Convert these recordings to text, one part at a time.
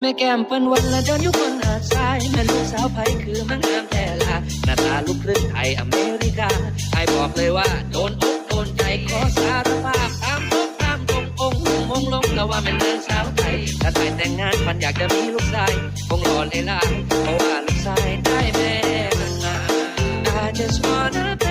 แม่แก้มเปิ้นวันละเดินอยู่คนหาชายแม่ลูกสาวไผคือมันงามแต่ละหน้าตาลูกครึ่งไทยอเมริกาไอบอกเลยว่าโดนอกโดนใจขอสารภาพตามพบตามตรงองค์มงลงแล้วว่าเป็นเรื่องสาวไทยถ้าไทยแต่งงานมันอยากจะมีลูกชายคงหล่อเลยล่ะเพราะว่าลูกชายได้แม่มังาม I just wanna be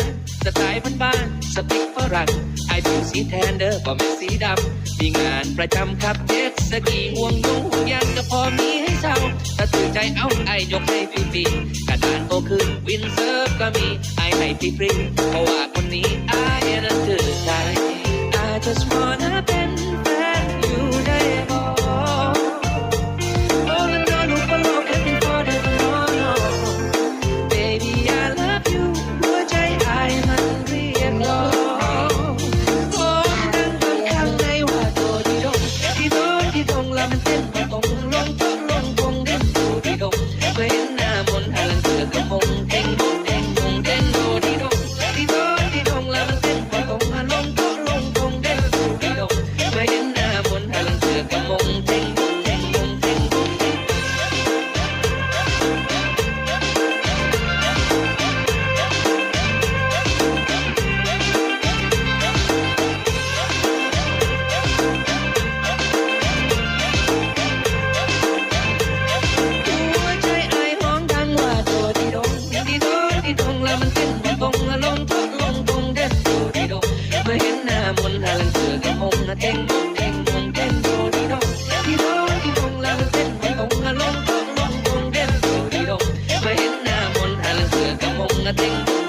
านสไตล์บ้านๆสติ๊กฝรั่งไอดูสีแทนเดอร์บอมสีดำมีงานประจำครับเจ็ตสกีห่วงยูห่วงยางก็พอมีให้เช่าถ้าถือใจเอาไอยกให้ฟรีๆกระดานโตคือวินเซอร์ก็มีไอให้ฟรีๆเพราะว่าคนนี้ไอนั่นคือใจ I just want nothing.